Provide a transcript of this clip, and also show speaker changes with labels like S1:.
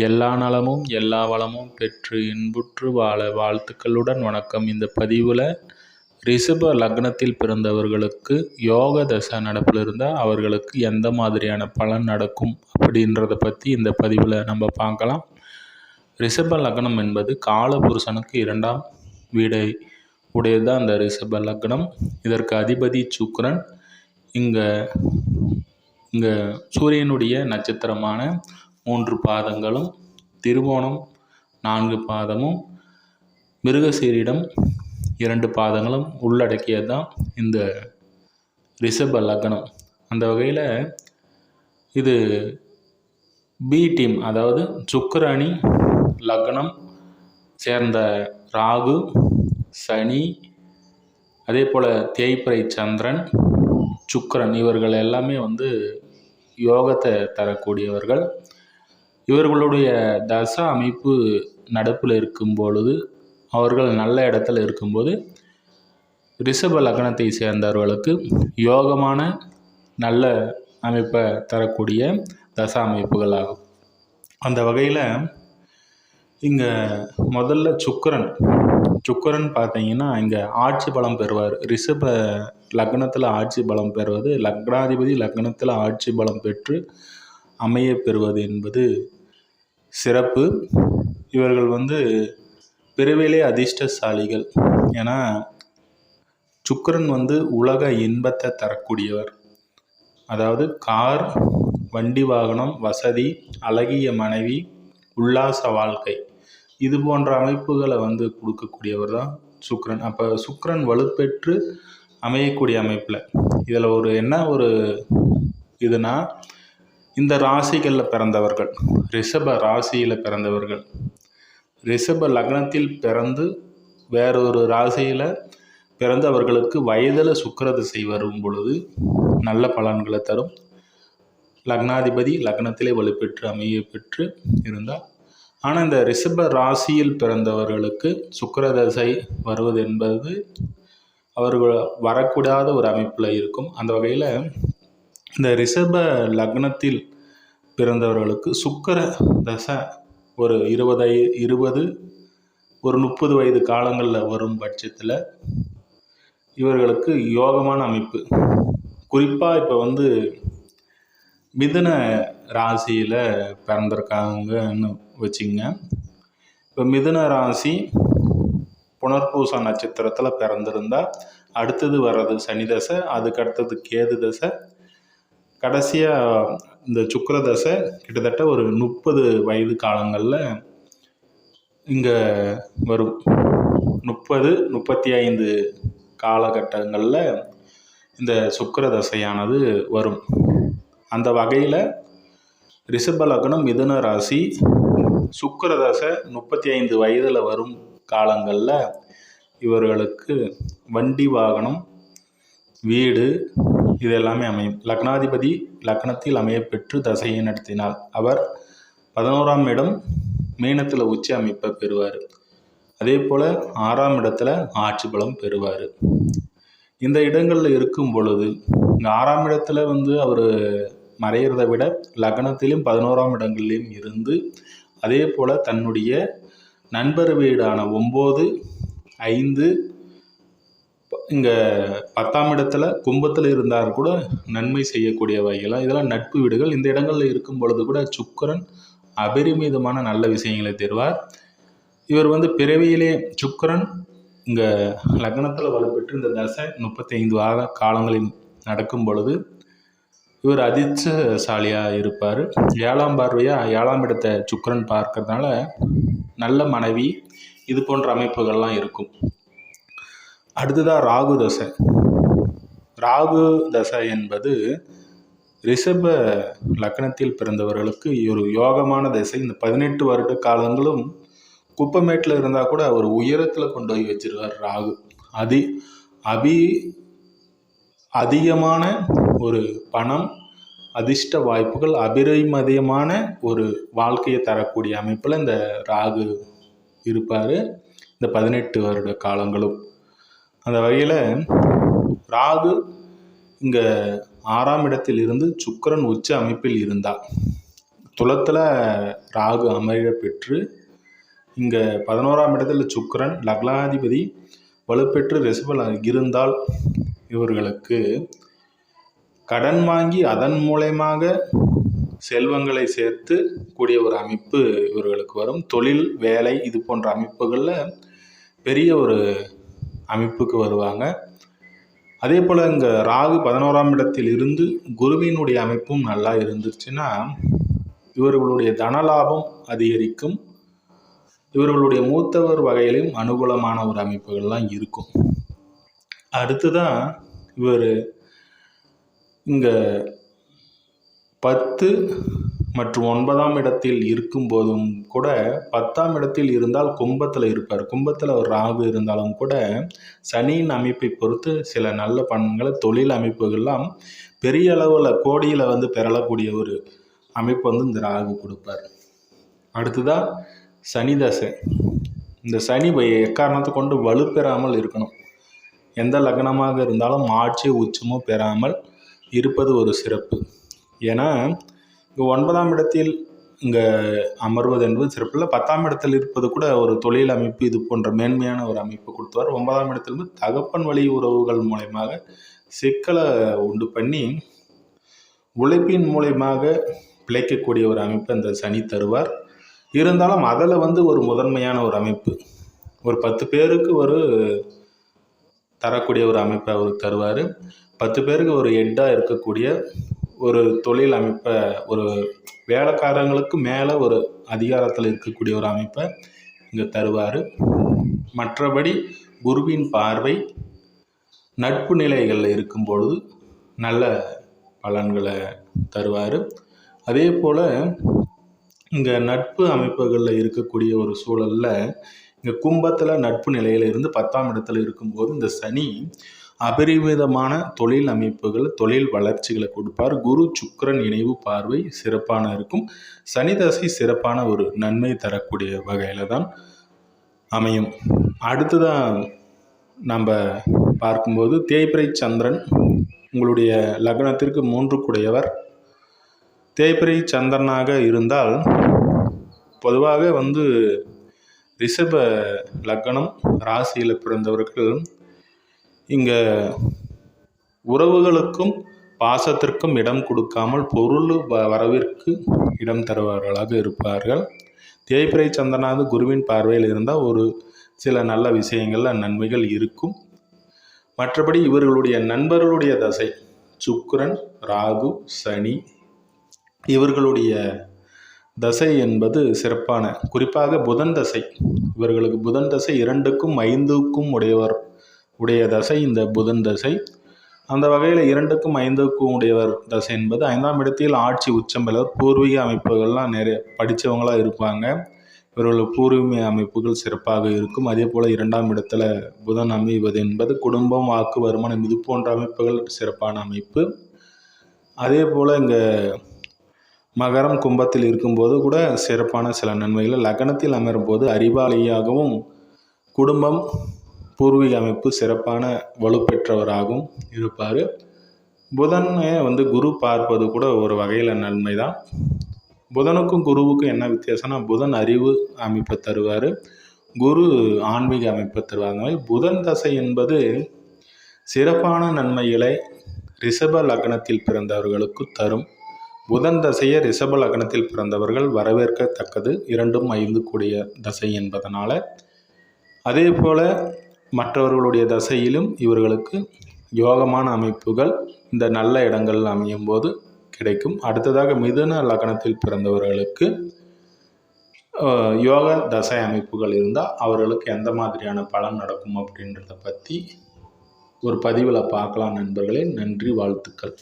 S1: எல்லா நலமும் எல்லா வளமும் பெற்று இன்புற்று வாழ வாழ்த்துக்களுடன் வணக்கம். இந்த பதிவில் ரிஷப லக்னத்தில் பிறந்தவர்களுக்கு யோக தசை நடப்பில் இருந்தால் அவர்களுக்கு எந்த மாதிரியான பலன் நடக்கும் அப்படின்றத பற்றி இந்த பதிவில் நம்ம பார்க்கலாம். ரிஷப லக்னம் என்பது காலபுருஷனுக்கு இரண்டாம் வீடை உடையது தான் அந்த ரிஷப லக்னம். இதற்கு அதிபதி சுக்ரன் இங்கே இங்கே சூரியனுடைய நட்சத்திரமான மூன்று பாதங்களும் திருவோணம் நான்கு பாதமும் மிருகசீரிடம் இரண்டு பாதங்களும் உள்ளடக்கியது தான் இந்த ரிஷப லக்னம். அந்த வகையில் இது பி டீம் அதாவது சுக்கரணி லக்னம் சேர்ந்த ராகு சனி அதே போல் தேய்பிறை சந்திரன் சுக்கரன் இவர்கள் எல்லாமே வந்து யோகத்தை தரக்கூடியவர்கள். இவர்களுடைய தச அமைப்பு நடப்பில் இருக்கும் பொழுது அவர்கள் நல்ல இடத்துல இருக்கும்போது ரிஷப லக்னத்தை சேர்ந்தவர்களுக்கு யோகமான நல்ல அமைப்பை தரக்கூடிய தச அமைப்புகள் ஆகும். அந்த வகையில் இங்கே முதல்ல சுக்கரன். சுக்கரன் பார்த்தீங்கன்னா இங்கே ஆட்சி பலம் பெறுவார். ரிஷப லக்னத்தில் ஆட்சி பலம் பெறுவது லக்னாதிபதி லக்னத்தில் ஆட்சி பலம் பெற்று அமைய பெறுவது என்பது சிறப்பு. இவர்கள் வந்து பிறவிலே அதிர்ஷ்டசாலிகள். ஏன்னா சுக்கரன் வந்து உலக இன்பத்தை தரக்கூடியவர். அதாவது கார் வண்டி வாகனம் வசதி அழகிய மனைவி உல்லாச வாழ்க்கை. இது போன்ற அமைப்புகளை வந்து கொடுக்கக்கூடியவர் தான் சுக்ரன் அப்போ சுக்ரன் வலுப்பெற்று அமையக்கூடிய அமைப்பில். இதில் ஒரு என்ன ஒரு இதுனா இந்த ராசிகளில் பிறந்தவர்கள் ரிஷப ராசியில் பிறந்தவர்கள் ரிஷப லக்னத்தில் பிறந்து வேறொரு ராசியில் பிறந்து அவர்களுக்கு வயதில் சுக்கரதிசை வரும் பொழுது நல்ல பலன்களை தரும். லக்னாதிபதி லக்னத்திலே வலுப்பெற்று அமைய பெற்று இருந்தால் ஆனால் இந்த ரிஷப ராசியில் பிறந்தவர்களுக்கு சுக்கரதசை வருவது என்பது அவர்கள் வரக்கூடாத ஒரு அமைப்பில் இருக்கும். அந்த வகையில் இந்த ரிஷப லக்னத்தில் பிறந்தவர்களுக்கு சுக்கர தசை ஒரு இருபதை இருபது ஒரு முப்பது வயது காலங்களில் வரும் பட்சத்தில் இவர்களுக்கு யோகமான அமைப்பு. குறிப்பாக இப்போ வந்து மிதுன ராசியில் பிறந்திருக்காங்கன்னு வச்சுங்க. இப்போ மிதுன ராசி புனர்பூச நட்சத்திரத்தில் பிறந்திருந்தால் அடுத்தது வர்றது சனி தசை அதுக்கு அடுத்தது கேது தசை கடைசியாக இந்த சுக்கர தசை கிட்டத்தட்ட ஒரு முப்பது வயது காலங்களில் இங்கே வரும். முப்பது முப்பத்தி ஐந்து காலகட்டங்களில் இந்த சுக்கர தசையானது வரும். அந்த வகையில் ரிஷப லக்னம் மிதுன ராசி சுக்கர தசை முப்பத்தி ஐந்து வயதில் வரும் காலங்களில் இவர்களுக்கு வண்டி வாகனம் வீடு இது எல்லாமே அமையும். லக்னாதிபதி லக்னத்தில் அமையப்பெற்று தசையை நடத்தினால் அவர் பதினோராம் இடம் மீனத்தில் உச்சி அமைப்பை பெறுவார். அதே போல் ஆறாம் இடத்துல ஆட்சி பலம் பெறுவார். இந்த இடங்களில் இருக்கும் பொழுது இந்த ஆறாம் இடத்துல வந்து அவர் மறைகிறத விட லக்னத்திலும் பதினோராம் இடங்களிலும் இருந்து அதே போல் தன்னுடைய நண்பர் வீடான ஒம்பது ஐந்து இங்கே பத்தாம் இடத்துல கும்பத்தில் இருந்தார் கூட நன்மை செய்யக்கூடிய வகையில் இதெல்லாம் நட்பு வீடுகள். இந்த இடங்களில் இருக்கும் பொழுது கூட சுக்கரன் அபரிமிதமான நல்ல விஷயங்களை தருவார். இவர் வந்து பிறவியிலே சுக்கரன் இங்கே லக்னத்தில் வலுப்பெற்று இந்த தசை முப்பத்தி ஐந்து வார காலங்களில் நடக்கும் பொழுது இவர் அதிர்ஷ்டசாலியாக இருப்பார். ஏழாம் பார்வையாக ஏழாம் இடத்தை சுக்கரன் பார்க்கறதுனால நல்ல மனைவி இது போன்ற அமைப்புகள்லாம் இருக்கும். அடுத்ததாக ராகு தசை. ராகு தசை என்பது ரிஷப லக்னத்தில் பிறந்தவர்களுக்கு ஒரு யோகமான தசை. இந்த பதினெட்டு வருட காலங்களும் குப்பமேட்டில் இருந்தால் கூட அவர் உயரத்தில் கொண்டு போய் வச்சிருவார் ராகு. அதி அபி அதிகமான ஒரு பணம் அதிர்ஷ்ட வாய்ப்புகள் அபிரமதியமான ஒரு வாழ்க்கையை தரக்கூடிய அமைப்பில் இந்த ராகு இருப்பார். இந்த பதினெட்டு வருட காலங்களும். அந்த வகையில் ராகு இங்கே ஆறாம் இடத்தில் இருந்து சுக்கரன் உச்ச அமைப்பில் இருந்தால் துளத்தில் ராகு அமைய பெற்று இங்கே பதினோராம் இடத்தில் சுக்கரன் லக்னாதிபதி வலுப்பெற்று ரிசபல் இருந்தால் இவர்களுக்கு கடன் வாங்கி அதன் மூலயமாக செல்வங்களை சேர்த்து கூடிய ஒரு அமைப்பு இவர்களுக்கு வரும். தொழில் வேலை இது போன்ற அமைப்புகளில் பெரிய ஒரு அமைப்புக்கு வருவாங்க. அதே போல் இங்கே ராகு பதினோராம் இடத்தில் இருந்து குருவினுடைய அமைப்பும் நல்லா இருந்துச்சுன்னா இவர்களுடைய தனலாபம் அதிகரிக்கும். இவர்களுடைய மூத்தவர் வகையிலும் அனுகூலமான ஒரு அமைப்புகள்லாம் இருக்கும். அடுத்துதான் இவர் இங்கே பத்து மற்றும் ஒன்பதாம் இடத்தில் இருக்கும்போதும் கூட பத்தாம் இடத்தில் இருந்தால் கும்பத்தில் இருப்பார். கும்பத்தில் ஒரு ராகு இருந்தாலும் கூட சனியின் அமைப்பை பொறுத்து சில நல்ல பண்புகளை தொழில் அமைப்புகள்லாம் பெரிய அளவில் கோடியில் வந்து பெறலக்கூடிய ஒரு அமைப்பு வந்து இந்த ராகு கொடுப்பார். அடுத்ததாக சனி தசை. இந்த சனி எக்காரணத்தை கொண்டு வலுப்பெறாமல் இருக்கணும். எந்த லக்னமாக இருந்தாலும் ஆட்சி உச்சமோ பெறாமல் இருப்பது ஒரு சிறப்பு. ஏன்னா இங்கே ஒன்பதாம் இடத்தில் இங்கே அமர்வது என்பது சிறப்பில்லை பத்தாம் இடத்தில் இருப்பது கூட ஒரு தொழில் அமைப்பு இது போன்ற மேன்மையான ஒரு அமைப்பு கொடுத்துவார். ஒன்பதாம் இடத்திலிருந்து தகப்பன் வழி உறவுகள் மூலயமாக சிக்கலை உண்டு பண்ணி உழைப்பின் மூலயமாக பிழைக்கக்கூடிய ஒரு அமைப்பு அந்த சனி தருவார். இருந்தாலும் அதில் வந்து ஒரு முதன்மையான ஒரு அமைப்பு. ஒரு பத்து பேருக்கு ஒரு தரக்கூடிய ஒரு அமைப்பை அவர் தருவார். பத்து பேருக்கு ஒரு ஹெட்டாக இருக்கக்கூடிய ஒரு தொழில் அமைப்பை ஒரு வேலைக்காரங்களுக்கு மேலே ஒரு அதிகாரத்தில் இருக்கக்கூடிய ஒரு அமைப்பை இங்கே தருவார். மற்றபடி குருவின் பார்வை நட்பு நிலைகளில் இருக்கும் பொழுது நல்ல பலன்களை தருவார். அதே போல் இங்கே நட்பு அமைப்புகளில் இருக்கக்கூடிய ஒரு சூழலில் இங்கே கும்பத்தில் நட்பு நிலையில் இருந்து பத்தாம் இடத்துல இருக்கும்போது இந்த சனி அபரிமிதமான தொழில் அமைப்புகள் தொழில் வளர்ச்சிகளை கொடுப்பார். குரு சுக்கரன் இணைவு பார்வை சிறப்பான இருக்கும். சனிதசை சிறப்பான ஒரு நன்மை தரக்கூடிய வகையில் தான் அமையும். அடுத்ததான் நம்ம பார்க்கும்போது தேய்பிரை சந்திரன் உங்களுடைய லக்னத்திற்கு மூன்று குடையவர். தேய்பிரை சந்திரனாக இருந்தால் பொதுவாக வந்து ரிஷப லக்னம் ராசியில் பிறந்தவர்கள் இங்கே உறவுகளுக்கும் பாசத்திற்கும் இடம் கொடுக்காமல் பொருள் வரவிற்கு இடம் தருபவர்களாக இருப்பார்கள். தேய்பிரை சந்திரனாவது குருவின் பார்வையில் இருந்தால் ஒரு சில நல்ல விஷயங்களில் நன்மைகள் இருக்கும். மற்றபடி இவர்களுடைய நண்பர்களுடைய தசை சுக்கரன் ராகு சனி இவர்களுடைய தசை என்பது சிறப்பான குறிப்பாக புதன் தசை. இவர்களுக்கு புதன் தசை இரண்டுக்கும் ஐந்துக்கும் உடையவர். உடைய தசை இந்த புதன் தசை. அந்த வகையில் இரண்டுக்கும் ஐந்துக்கும் உடையவர் தசை என்பது ஐந்தாம் இடத்தில் ஆட்சி உச்சம் பெறுவர். பூர்வீக அமைப்புகள்லாம் நிறைய படித்தவங்களாக இருப்பாங்க. இவர்கள் பூர்வீக அமைப்புகள் சிறப்பாக இருக்கும். அதே போல் இரண்டாம் இடத்துல புதன் அமைவது என்பது குடும்பம் வாக்கு வருமானம் இது போன்ற அமைப்புகள் சிறப்பான அமைப்பு. அதே போல் இங்கே மகரம் கும்பத்தில் இருக்கும்போது கூட சிறப்பான சில நன்மைகள். லக்னத்தில் அமரும் போது அறிவாளியாகவும் குடும்பம் பூர்வீக அமைப்பு சிறப்பான வலுப்பெற்றவராகவும் இருப்பார். புதனை வந்து குரு பார்ப்பது கூட ஒரு வகையில் நன்மை தான் புதனுக்கும் குருவுக்கும் என்ன வித்தியாசம்னா புதன் அறிவு அமைப்பை தருவார். குரு ஆன்மீக அமைப்பை தருவார். அந்த மாதிரி புதன் தசை என்பது சிறப்பான நன்மைகளை ரிஷப லக்னத்தில் பிறந்தவர்களுக்கு தரும். புதன் தசையை ரிஷப லக்னத்தில் பிறந்தவர்கள் வரவேற்கத்தக்கது. இரண்டும் ஐந்து கூடிய தசை என்பதனால். அதே போல் மற்றவர்களுடைய தசையிலும் இவர்களுக்கு யோகமான அமைப்புகள் இந்த நல்ல இடங்களில் அமையும் போது கிடைக்கும். அடுத்ததாக மிதுன லக்னத்தில் பிறந்தவர்களுக்கு யோக தசை அமைப்புகள் இருந்தால் அவர்களுக்கு எந்த மாதிரியான பலன் நடக்கும் அப்படின்றத பற்றி ஒரு பதிவில் பார்க்கலாம் நண்பர்களே. நன்றி வாழ்த்துக்கள்.